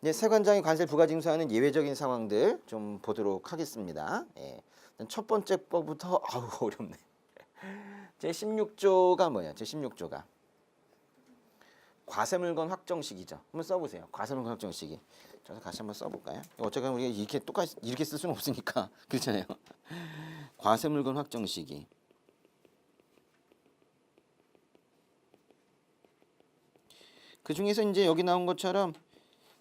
이제 세관장이 관세 부가징수하는 예외적인 상황들 좀 보도록 하겠습니다. 예. 첫 번째 법부터 아우 어렵네. 제 16조가 뭐예요? 제 16조가 과세물건 확정식이죠. 한번 써보세요. 과세물건 확정식이. 저도 같이 한번 써볼까요? 어차피 우리가 이렇게 똑같이 이렇게 쓸 수는 없으니까 그렇잖아요. 과세물건 확정식이. 그 중에서 이제 여기 나온 것처럼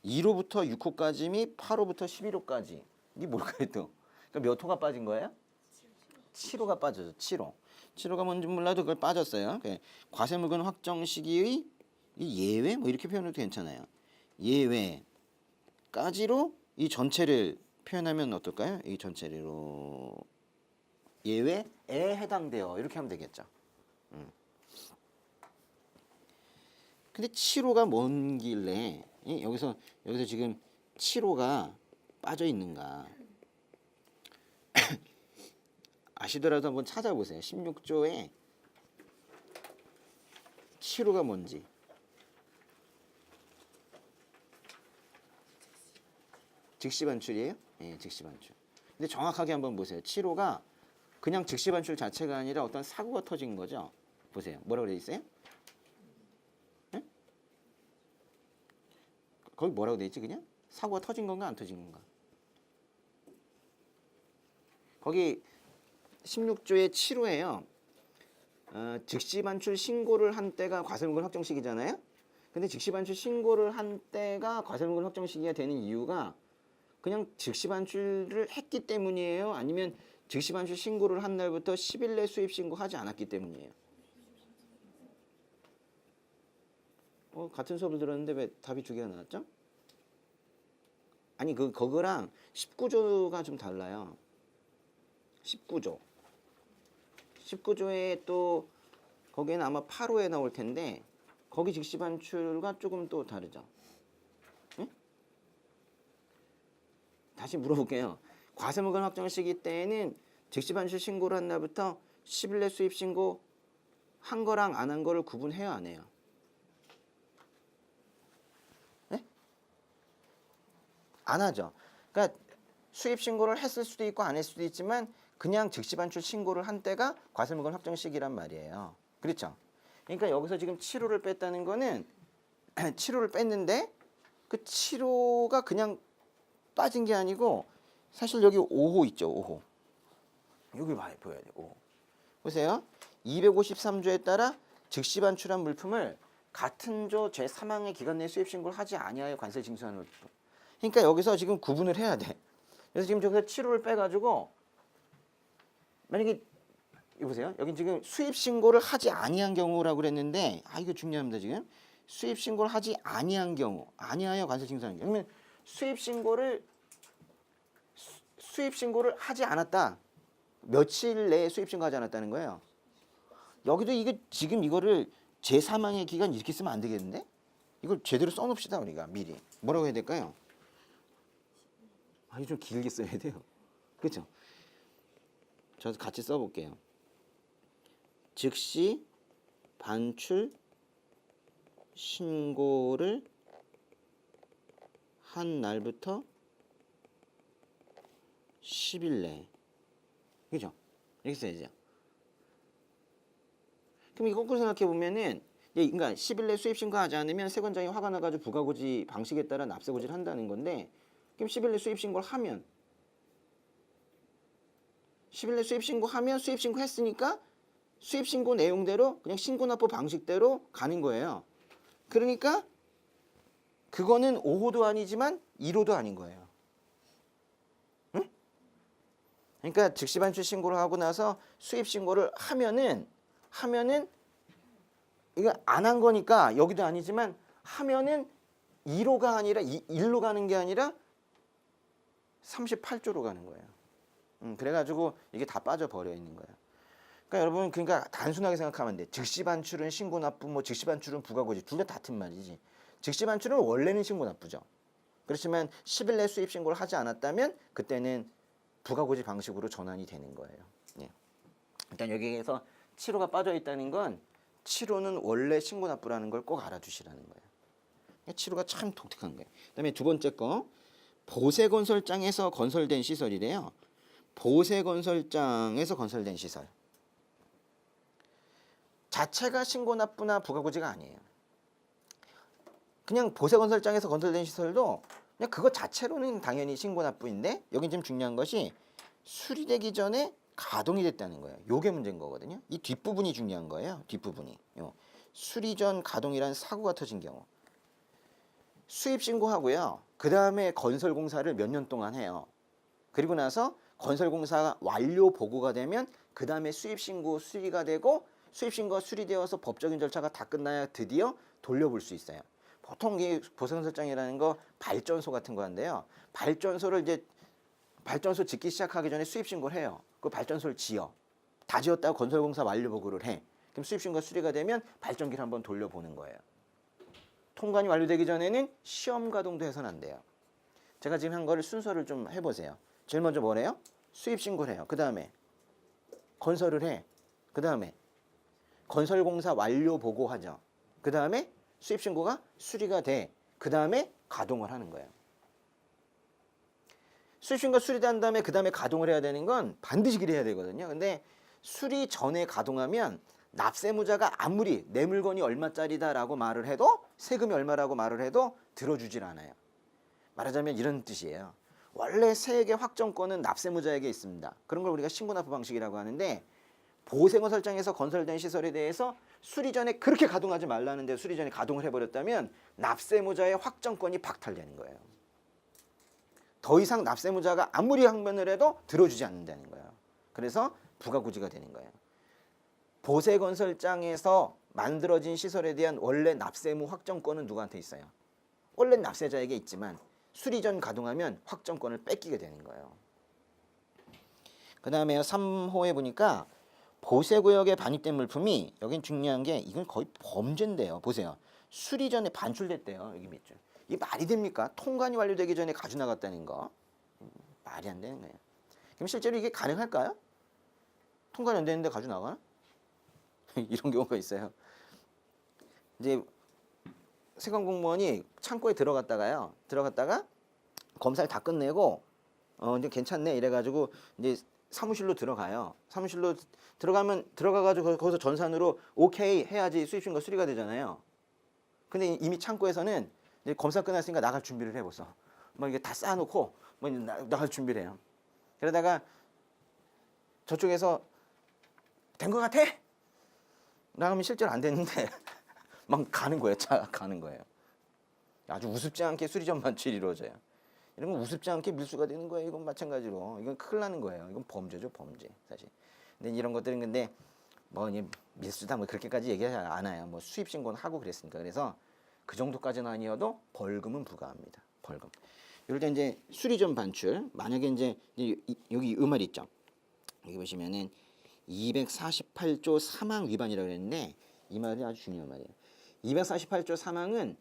2호부터 6호까지 및 8호부터 11호까지 이게 뭘까요 또? 그러니까 몇 호가 빠진 거예요? 7호가 빠져서 7호. 7호가 뭔지 몰라도 그걸 빠졌어요. 그 과세물건 확정 시기의 이 예외 뭐 이렇게 표현해도 괜찮아요. 예외까지로 이 전체를 표현하면 어떨까요? 이 전체로 예외에 해당되어 이렇게 하면 되겠죠. 음. 근데 7호가 뭔 길래 이? 여기서 여기서 지금 7호가 빠져 있는가? 아시더라도 한번 찾아보세요. 16조에 7호가 뭔지. 즉시 반출이에요? 예, 즉시 반출. 근데 정확하게 한번 보세요. 7호가 그냥 즉시 반출 자체가 아니라 어떤 사고가 터진 거죠. 보세요. 뭐라고 되어 있어요? 거기 뭐라고 되어 있지 그냥? 사고가 터진 건가 안 터진 건가? 거기 16조의 7호에요. 어, 즉시 반출 신고를 한 때가 과세물건 확정 시기잖아요. 근데 즉시 반출 신고를 한 때가 과세물건 확정 시기가 되는 이유가 그냥 즉시 반출을 했기 때문이에요. 아니면 즉시 반출 신고를 한 날부터 10일 내 수입 신고하지 않았기 때문이에요. 어, 같은 수업을 들었는데 왜 답이 두 개가 나왔죠? 아니 그 그거랑 19조가 좀 달라요. 19조. 19조에 또 거기에는 아마 8호에 나올 텐데 거기 즉시 반출과 조금 또 다르죠. 응? 다시 물어볼게요. 과세물건 확정 시기 때에는 즉시 반출 신고를 한 날부터 10일 내 수입 신고 한 거랑 안 한 거를 구분해요, 안 해요? 안 하죠. 그러니까 수입 신고를 했을 수도 있고 안 했을 수도 있지만 그냥 즉시 반출 신고를 한 때가 과세물건 확정 시기란 말이에요. 그렇죠? 그러니까 여기서 지금 7호를 뺐다는 거는 7호를 뺐는데 그 7호가 그냥 빠진 게 아니고 사실 여기 5호 있죠. 5호. 여기 봐야 보여야 돼. 5호. 보세요. 253조에 따라 즉시 반출한 물품을 같은 조 제3항의 기간 내 수입 신고를 하지 아니하여 관세 징수하는. 그러니까 여기서 지금 구분을 해야 돼. 그래서 지금 저기서 7호를 빼가지고 만약에 이거 보세요. 여기 지금 수입 신고를 하지 아니한 경우라고 그랬는데 아 이거 중요합니다 지금 수입 신고를 하지 아니한 경우 아니하여 관세 징수하는 경우 그러면 수입 신고를 수- 수입 신고를 하지 않았다 며칠 내에 수입 신고하지 않았다는 거예요. 여기도 이게 지금 이거를 제3항의 기간 이렇게 쓰면 안 되겠는데 이걸 제대로 써놓읍시다 우리가 미리 뭐라고 해야 될까요? 아 이거 좀 길게 써야 돼요. 그렇죠? 저도 같이 써볼게요. 즉시 반출 신고를 한 날부터 10일 내에 그죠? 이렇게 써야죠. 그럼 이거 거꾸로 생각해 보면은 예, 그러니까 10일 내 수입 신고하지 않으면 세관장이 화가 나가지고 부가고지 방식에 따라 납세고지를 한다는 건데 그럼 10일 내 수입 신고를 하면 10일 내 수입 신고하면 수입 신고 했으니까 수입 신고 내용대로 그냥 신고 납부 방식대로 가는 거예요. 그러니까 그거는 5호도 아니지만 1호도 아닌 거예요. 응? 그러니까 즉시 반출 신고를 하고 나서 수입 신고를 하면은 하면은 이거 안 한 거니까 여기도 아니지만 하면은 2호가 아니라 1로 가는 게 아니라 38조로 가는 거예요. 음, 그래가지고 이게 다 빠져버려 있는 거예요. 그러니까 여러분 그러니까 단순하게 생각하면 돼. 즉시 반출은 신고 납부, 뭐 즉시 반출은 부가고지 둘 다 같은 말이지. 즉시 반출은 원래는 신고 납부죠. 그렇지만 10일 내 수입 신고를 하지 않았다면 그때는 부가고지 방식으로 전환이 되는 거예요. 예. 일단 여기에서 7호가 빠져 있다는 건 7호는 원래 신고 납부라는 걸 꼭 알아두시라는 거예요. 치료가 참 독특한 거예요. 그다음에 두 번째 거 보세건설장에서 건설된 시설이래요. 보세건설장에서 건설된 시설. 자체가 신고 납부나 부가고지가 아니에요. 그냥 보세건설장에서 건설된 시설도 그냥 그거 자체로는 당연히 신고 납부인데 여기 지금 중요한 것이 수리되기 전에 가동이 됐다는 거예요. 요게 문제인 거거든요. 이 뒷부분이 중요한 거예요. 뒷부분이. 요. 수리 전 가동이란 사고가 터진 경우. 수입 신고하고요. 그 다음에 건설 공사를 몇 년 동안 해요. 그리고 나서 건설 공사가 완료 보고가 되면 그 다음에 수입 신고 수리가 되고 수입 신고가 수리되어서 법적인 절차가 다 끝나야 드디어 돌려볼 수 있어요. 보통 이 보상 설정이라는 거 발전소 같은 거인데요. 발전소를 이제 발전소 짓기 시작하기 전에 수입 신고를 해요. 그 발전소를 지어. 다 지었다고 건설 공사 완료 보고를 해. 그럼 수입 신고 수리가 되면 발전기를 한번 돌려보는 거예요. 통관이 완료되기 전에는 시험 가동도 해서는 안 돼요. 제가 지금 한 거를 순서를 좀 해보세요. 제일 먼저 뭐래요? 수입 신고를 해요. 그 다음에 건설을 해. 그 다음에 건설 공사 완료 보고하죠. 그 다음에 수입 신고가 수리가 돼. 그 다음에 가동을 하는 거예요. 수입 신고 수리된 다음에 그 다음에 가동을 해야 되는 건 반드시 그래야 되거든요. 근데 수리 전에 가동하면 납세무자가 아무리 내 물건이 얼마짜리다라고 말을 해도 세금이 얼마라고 말을 해도 들어주질 않아요. 말하자면 이런 뜻이에요. 원래 세액의 확정권은 납세무자에게 있습니다. 그런 걸 우리가 신고납부 방식이라고 하는데 보세건설장에서 건설된 시설에 대해서 수리 전에 그렇게 가동하지 말라는데 수리 전에 가동을 해버렸다면 납세무자의 확정권이 박탈되는 거예요. 더 이상 납세무자가 아무리 항변을 해도 들어주지 않는다는 거예요. 그래서 부가구지가 되는 거예요. 보세건설장에서 만들어진 시설에 대한 원래 납세무 확정권은 누구한테 있어요? 원래 납세자에게 있지만 수리 전 가동하면 확정권을 뺏기게 되는 거예요. 그 다음에 3호에 보니까 보세구역에 반입된 물품이 여긴 중요한 게 이건 거의 범죄인데요. 보세요. 수리 전에 반출됐대요. 여기 밑줄. 이게 말이 됩니까? 통관이 완료되기 전에 가져 나갔다는 거. 음, 말이 안 되는 거예요. 그럼 실제로 이게 가능할까요? 통관이 안 되는데 가져 나가? 이런 경우가 있어요. 이제 세관 공무원이 창고에 들어갔다가요. 들어갔다가 검사를 다 끝내고 어 이제 괜찮네 이래가지고 이제 사무실로 들어가요. 사무실로 들어가면 들어가가지고 거기서 전산으로 오케이 해야지 수입신고 수리가 되잖아요. 근데 이미 창고에서는 이제 검사 끝났으니까 나갈 준비를 해봤어. 막 이게 다 쌓아놓고 뭐 나, 나갈 준비를 해요. 그러다가 저쪽에서 된 것 같아? 나가면 실제로 안 됐는데 막 가는 거예요. 차 가는 거예요. 아주 우습지 않게 수리전 반출이 이루어져요. 이런 건 우습지 않게 밀수가 되는 거예요. 이건 마찬가지로 이건 큰일 나는 거예요. 이건 범죄죠, 범죄 사실. 근데 이런 것들은 근데 뭐 밀수다 뭐 그렇게까지 얘기하지 않아요. 뭐 수입 신고는 하고 그랬으니까 그래서 그 정도까지는 아니어도 벌금은 부과합니다. 벌금. 이럴 때 이제 수리전 반출 만약에 이제 여기 이말 있죠. 여기 보시면은 248조 사망 위반이라고 그랬는데 이 말이 아주 중요한 말이에요. 248조 사망은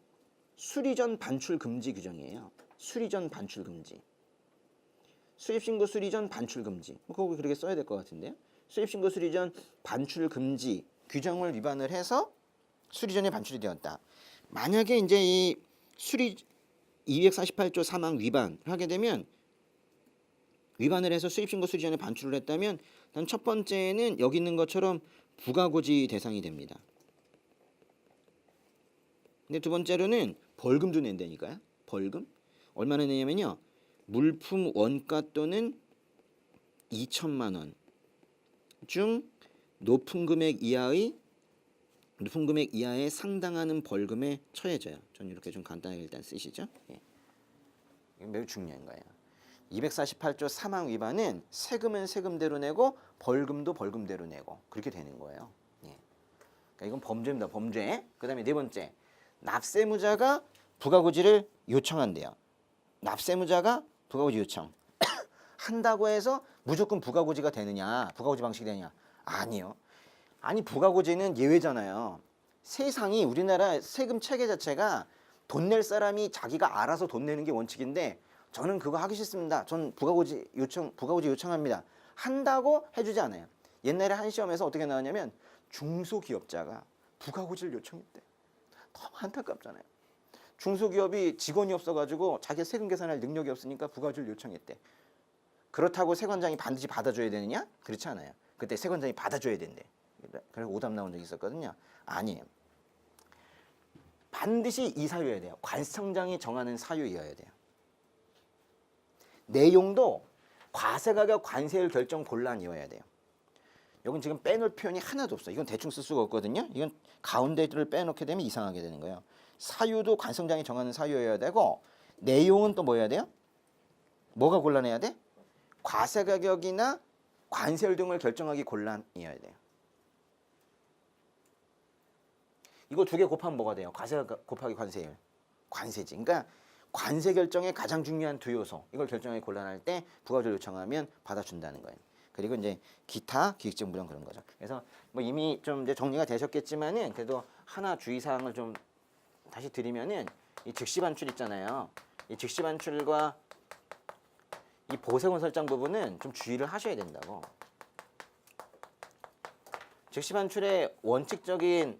수리전 반출 금지 규정이에요. 수리전 반출 금지. 수입신고 수리전 반출 금지. 뭐 거기 그렇게 써야 될 것 같은데요. 수입신고 수리전 반출 금지 규정을 위반을 해서 수리전에 반출이 되었다. 만약에 이제 이 수리 248조 사망 위반을 하게 되면 위반을 해서 수입신고 수리전에 반출을 했다면 일단 첫 번째는 여기 있는 것처럼 부가고지 대상이 됩니다. 근데 두 번째로는 벌금도 낸다니까요. 벌금 얼마나 내냐면요. 물품 원가 또는 2천만 원 중 높은 금액 이하의 높은 금액 이하에 상당하는 벌금에 처해져요. 전 이렇게 좀 간단하게 일단 쓰시죠. 예. 매우 중요한 거예요. 248조 사망 위반은 세금은 세금대로 내고 벌금도 벌금대로 내고 그렇게 되는 거예요. 예. 그러니까 이건 범죄입니다. 범죄. 그다음에 네 번째 납세무자가 부가고지를 요청한대요. 납세무자가 부가고지 요청 한다고 해서 무조건 부가고지가 되느냐, 부가고지 방식이 되느냐? 아니요. 아니 부가고지는 예외잖아요. 세상이 우리나라 세금 체계 자체가 돈 낼 사람이 자기가 알아서 돈 내는 게 원칙인데 저는 그거 하기 싫습니다. 전 부가고지 요청 부가고지 요청합니다. 한다고 해주지 않아요. 옛날에 한 시험에서 어떻게 나왔냐면 중소기업자가 부가고지를 요청했대. 너무 안타깝잖아요. 중소기업이 직원이 없어가지고 자기 세금 계산할 능력이 없으니까 부가주를 요청했대. 그렇다고 세관장이 반드시 받아줘야 되느냐? 그렇지 않아요. 그때 세관장이 받아줘야 된대. 그래서 오답 나온 적이 있었거든요. 아니에요. 반드시 이 사유여야 돼요. 관청장이 정하는 사유여야 돼요. 내용도 과세가격 관세율 결정 본란이어야 돼요. 여긴 지금 빼놓을 표현이 하나도 없어. 이건 대충 쓸 수가 없거든요. 이건 가운데를 빼놓게 되면 이상하게 되는 거예요. 사유도 관성장이 정하는 사유여야 되고 내용은 또 뭐여야 돼요? 뭐가 곤란해야 돼? 과세 가격이나 관세율 등을 결정하기 곤란이어야 돼요. 이거 두 개 곱하면 뭐가 돼요? 과세 가- 곱하기 관세율. 관세지. 그러니까 관세 결정의 가장 중요한 두 요소. 이걸 결정하기 곤란할 때 부가절 요청하면 받아준다는 거예요. 그리고 이제 기타 기획적 무령 그런 거죠. 그래서 뭐 이미 좀 이제 정리가 되셨겠지만은 그래도 하나 주의 사항을 좀 다시 드리면은 이 즉시 반출 있잖아요. 이 즉시 반출과 이 보세권 설정 부분은 좀 주의를 하셔야 된다고. 즉시 반출의 원칙적인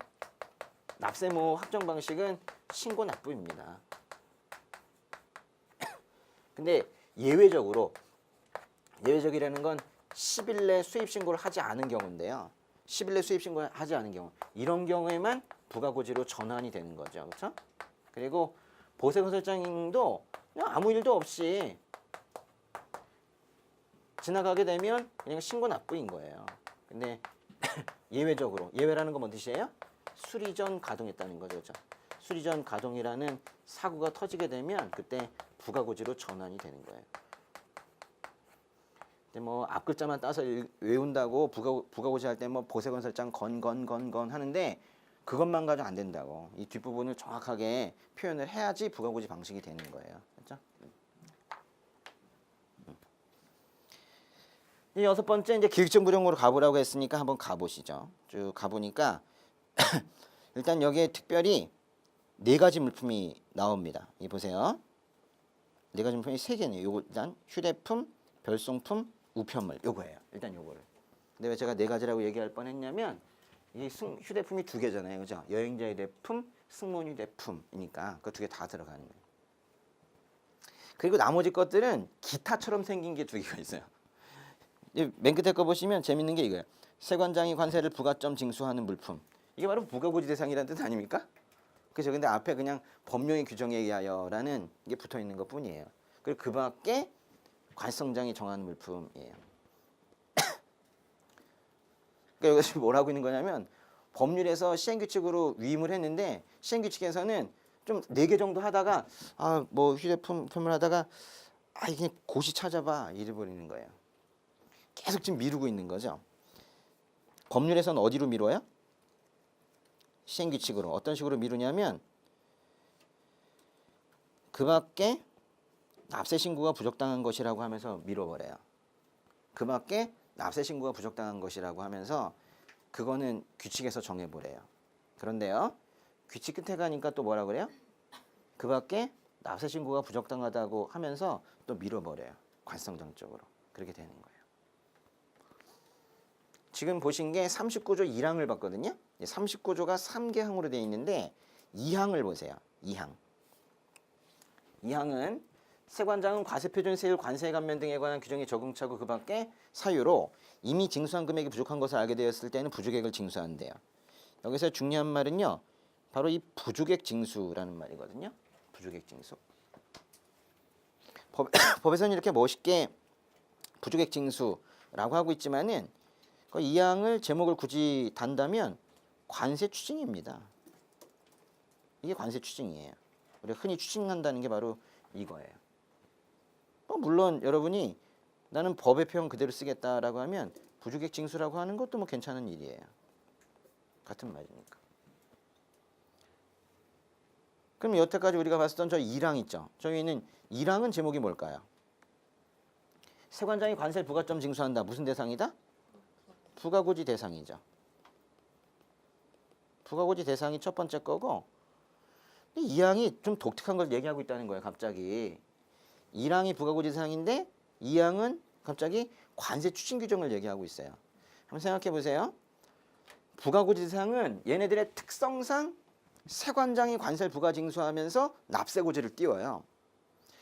납세무 확정 방식은 신고 납부입니다. 근데 예외적으로 예외적이라는 건 10일 내 수입 신고를 하지 않은 경우인데요. 10일 내 수입 신고를 하지 않은 경우 이런 경우에만 부가고지로 전환이 되는 거죠. 그렇죠? 그리고 그냥 아무 일도 없이 지나가게 되면 그냥 신고 납부인 거예요. 근데 예외적으로 예외라는 건 뭔 뜻이에요? 수리 전 가동했다는 거죠. 그렇죠? 수리 전 가동이라는 사고가 터지게 되면 그때 부가고지로 전환이 되는 거예요. 근데 뭐 앞글자만 따서 읽- 외운다고 부가 부가고지 할 때 뭐 보세건설장 건건건건 하는데 그것만 가지고 안 된다고. 이 뒷부분을 정확하게 표현을 해야지 부가고지 방식이 되는 거예요. 그렇죠? 이 여섯 번째 이제 기획적 무령으로 가보라고 했으니까 한번 가보시죠. 쭉 가보니까 일단 여기에 특별히 네 가지 물품이 나옵니다. 이 보세요. 네 가지 물품이 세 개네요. 요거 일단 휴대품, 별송품, 우편물 요거예요. 일단 요거를. 근데 왜 제가 네 가지라고 얘기할 뻔했냐면 이 승- 휴대품이 두 개잖아요. 그죠? 여행자 휴대품, 승무원 휴대품이니까 그 두 개 다 들어가는 거예요. 그리고 나머지 것들은 기타처럼 생긴 게 두 개가 있어요. 이맨 끝에 거 보시면 재밌는 게 이거예요. 세관장이 관세를 부가점 징수하는 물품. 이게 바로 부가고지 대상이라는 뜻 아닙니까? 그죠? 근데 앞에 그냥 법령의 규정에 의하여라는 게 붙어 있는 것 뿐이에요. 그리고 그 밖에 관성장이 정하는 물품이에요. 그러니까 여기서 지금 뭐라고 있는 거냐면 법률에서 시행규칙으로 위임을 했는데 시행규칙에서는 좀 네 개 정도 하다가 아 뭐 휴대폰 표물 하다가 아 이게 고시 찾아봐 이래 버리는 거예요. 계속 지금 미루고 있는 거죠. 법률에서는 어디로 미뤄요? 시행 규칙으로 어떤 식으로 미루냐면 그 밖에 납세 신고가 부적당한 것이라고 하면서 미뤄버려요. 그 밖에 납세 신고가 부적당한 것이라고 하면서 그거는 규칙에서 정해버려요. 그런데요, 규칙 끝에 가니까 또 뭐라 그래요? 그 밖에 납세 신고가 부적당하다고 하면서 또 밀어버려요. 관성정적으로 그렇게 되는 거예요. 지금 보신 게 39조 1항을 봤거든요. 39조가 3개 항으로 되어 있는데 2항을 보세요. 2항. 2항은 세관장은 과세표준 세율 관세 감면 등에 관한 규정이 적용차고 그 밖에 사유로 이미 징수한 금액이 부족한 것을 알게 되었을 때는 부족액을 징수한대요. 여기서 중요한 말은요. 바로 이 부족액 징수라는 말이거든요. 부족액 징수. 법, 법에서는 이렇게 멋있게 부족액 징수라고 하고 있지만은 그 이 항을 제목을 굳이 단다면 관세 추징입니다. 이게 관세 추징이에요. 우리가 흔히 추징한다는 게 바로 이거예요. 어, 물론 여러분이 나는 법의 표현 그대로 쓰겠다라고 하면 부주객 징수라고 하는 것도 뭐 괜찮은 일이에요. 같은 말이니까. 그럼 여태까지 우리가 봤었던 저 2랑 있죠. 저희는 2랑은 제목이 뭘까요? 세관장이 관세 부가점 징수한다. 무슨 대상이다? 부가고지 대상이죠. 부가고지 대상이 첫 번째 거고 이 항이 좀 독특한 걸 얘기하고 있다는 거예요. 갑자기 1항이 부가고지 대상인데 2항은 갑자기 관세 추진 규정을 얘기하고 있어요. 한번 생각해 보세요. 부가고지 대상은 얘네들의 특성상 세관장이 관세를 부가 징수하면서 납세고지를 띄워요.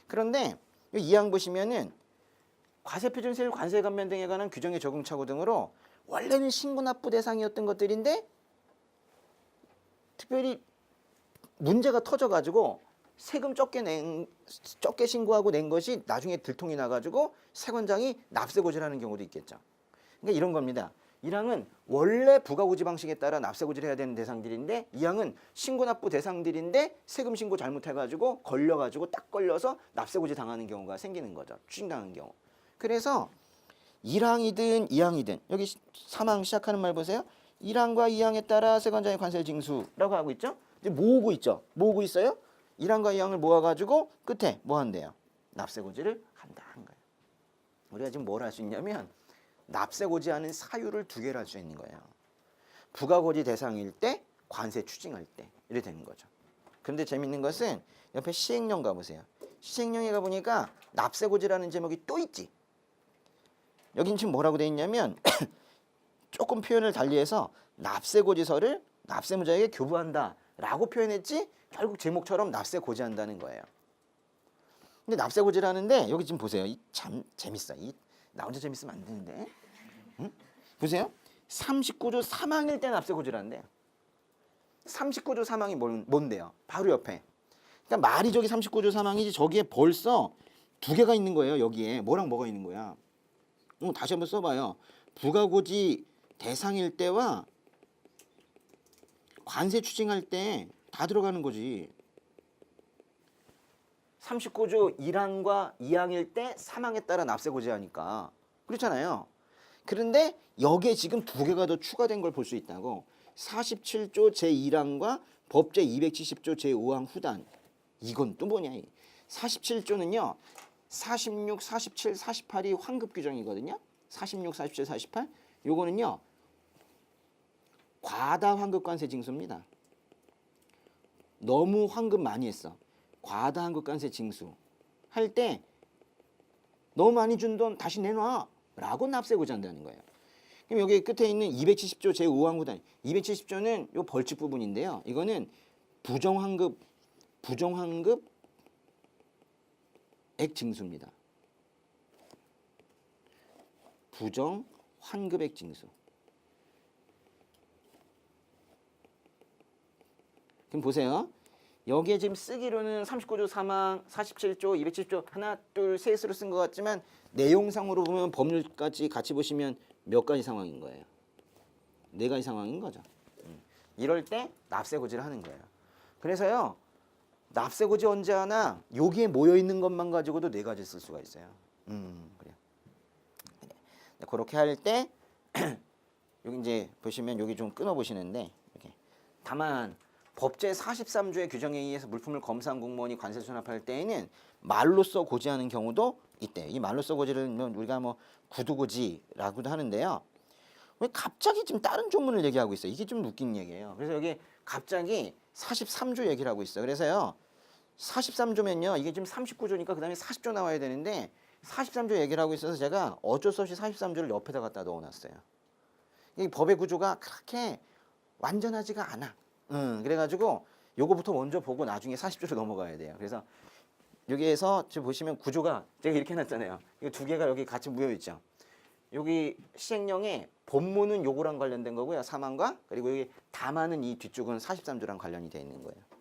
그런데 이 이항 보시면은 과세표준세율 관세 감면 등에 관한 규정의 적용착오 등으로 원래는 신고납부 대상이었던 것들인데 특별히 문제가 터져가지고 세금 적게 낸 적게 신고하고 낸 것이 나중에 들통이 나가지고 세관장이 납세 고지라는 경우도 있겠죠. 그러니까 이런 겁니다. 1항은 원래 부가고지 방식에 따라 납세고지를 해야 되는 대상들인데 2항은 신고납부 대상들인데 세금 신고 잘못해가지고 걸려가지고 딱 걸려서 납세고지 당하는 경우가 생기는 거죠. 추징당하는 경우. 그래서 1항이든 2항이든 여기 3항 시작하는 말 보세요. 1항과 2항에 따라 세관장의 관세 징수라고 하고 있죠. 이제 모으고 있죠. 모으고 있어요. 1항과 2항을 모아가지고 끝에 뭐 한대요? 납세고지를 한다 한 거예요. 우리가 지금 뭘 할 수 있냐면 납세고지 하는 사유를 두 개를 할 수 있는 거예요. 부가고지 대상일 때, 관세 추징할 때 이렇게 되는 거죠. 그런데 재밌는 것은 옆에 시행령 가보세요. 시행령에 가보니까 납세고지라는 제목이 또 있지. 여긴 지금 뭐라고 돼 있냐면 조금 표현을 달리해서 납세고지서를 납세무자에게 교부한다라고 표현했지 결국 제목처럼 납세고지한다는 거예요. 근데 납세고지라는데 여기 지금 보세요. 이 참 재밌어. 이 나 혼자 재밌으면 안 되는데. 응? 보세요. 39조 3항일 때 납세고지라는데요. 39조 3항이 뭘- 뭔데요? 바로 옆에. 그러니까 말이 저기 39조 3항이지 저기에 벌써 두 개가 있는 거예요. 여기에 뭐랑 뭐가 있는 거야? 어, 다시 한번 써봐요. 부가고지 대상일 때와 관세 추징할 때 다 들어가는 거지. 39조 1항과 2항일 때 3항에 따라 납세 고지 하니까 그렇잖아요. 그런데 여기에 지금 두 개가 더 추가된 걸 볼 수 있다고. 47조 제1항과 법제 270조 제5항 후단. 이건 또 뭐냐? 47조는요. 46, 47, 48이 환급 규정이거든요. 46, 47, 48. 요거는요. 과다 환급 관세 징수입니다. 너무 환급 많이 했어. 과다 환급 관세 징수 할 때 너무 많이 준 돈 다시 내놔 라고 납세고자 한다는 거예요. 그럼 여기 끝에 있는 270조 제5항 구단 270조는 요 벌칙 부분인데요. 이거는 부정환급 부정환급 액 징수입니다. 부정 환급액 징수. 그럼 보세요. 여기에 지금 쓰기로는 39조 3항, 47조, 270조 하나, 둘, 셋으로 쓴 것 같지만 내용상으로 보면 법률까지 같이 보시면 몇 가지 상황인 거예요. 네 가지 상황인 거죠. 음. 이럴 때 납세 고지를 하는 거예요. 그래서요. 납세고지 언제 하나 여기에 모여 있는 것만 가지고도 네 가지 쓸 수가 있어요. 음, 그래요. 네, 그렇게 할 때 여기 이제 보시면 여기 좀 끊어 보시는데 이렇게 다만 법제 43조의 규정에 의해서 물품을 검사한 공무원이 관세 수납할 때에는 말로써 고지하는 경우도 있대요. 이 말로써 고지를 뭐 우리가 뭐 구두고지라고도 하는데요. 왜 갑자기 지금 다른 조문을 얘기하고 있어요? 이게 좀 웃긴 얘기예요. 그래서 여기 갑자기 43조 얘기를 하고 있어요. 그래서요. 43조면요. 이게 지금 39조니까 그다음에 40조 나와야 되는데 43조 얘기를 하고 있어서 제가 어쩔 수 없이 43조를 옆에다 갖다 넣어 놨어요. 이 법의 구조가 그렇게 완전하지가 않아. 음, 그래 가지고 요거부터 먼저 보고 나중에 40조로 넘어가야 돼요. 그래서 여기에서 지금 보시면 구조가 제가 이렇게 해놨잖아요. 이두 개가 여기 같이 모여 있죠. 여기 시행령에 본문은 요거랑 관련된 거고요. 사망과 그리고 여기 담하는 이 뒤쪽은 43조랑 관련이 돼 있는 거예요.